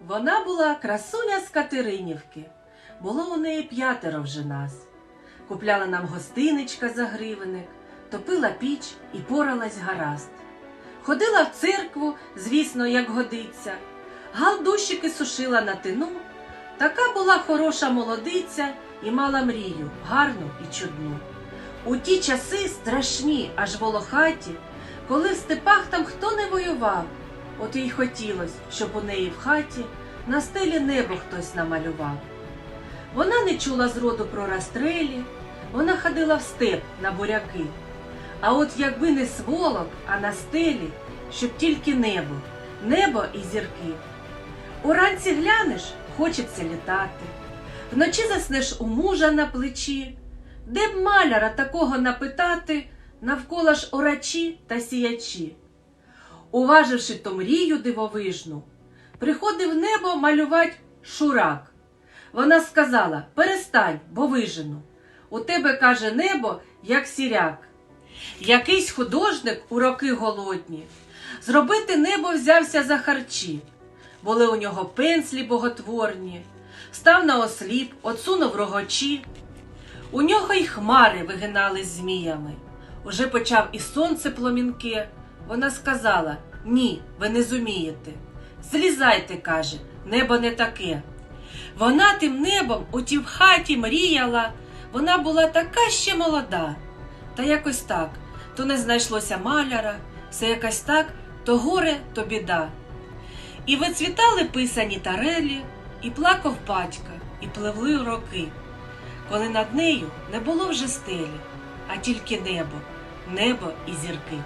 Вона була красуня з Катеринівки. Було у неї п'ятеро вже нас. Купляла нам гостиничка за гривенник, топила піч і поралась гаразд. Ходила в церкву, звісно, як годиться, галдущики сушила на тину. Така була хороша молодиця і мала мрію, гарну і чудну. У ті часи страшні, аж волохаті, коли в степах там хто не воював, от їй хотілось, щоб у неї в хаті на стелі небо хтось намалював. Вона не чула зроду про розстрелі, вона ходила в степ на буряки. А от якби не сволок, а на стелі, щоб тільки небо, небо і зірки. Уранці глянеш, хочеться літати, вночі заснеш у мужа на плечі, де б маляра такого напитати, навколо ж орачі та сіячі. Уваживши то мрію дивовижну, приходив небо малювать шурак. Вона сказала: перестань, бо вижену. У тебе, каже, небо, як сіряк. Якийсь художник у роки голодні. Зробити небо взявся за харчі. Були у нього пенслі боготворні, став на осліп, отсунув рогочі. У нього й хмари вигинались зміями. Уже почав і сонце пломінке. Вона сказала: Ні, ви не зумієте. Злізайте, каже, небо не таке. Вона тим небом у в хаті мріяла, вона була така ще молода. Та якось так, то не знайшлося маляра, все якось так, то горе, то біда. І вицвітали писані тарелі, і плакав батька, і пливли роки, коли над нею не було вже стелі, а тільки небо, небо і зірки.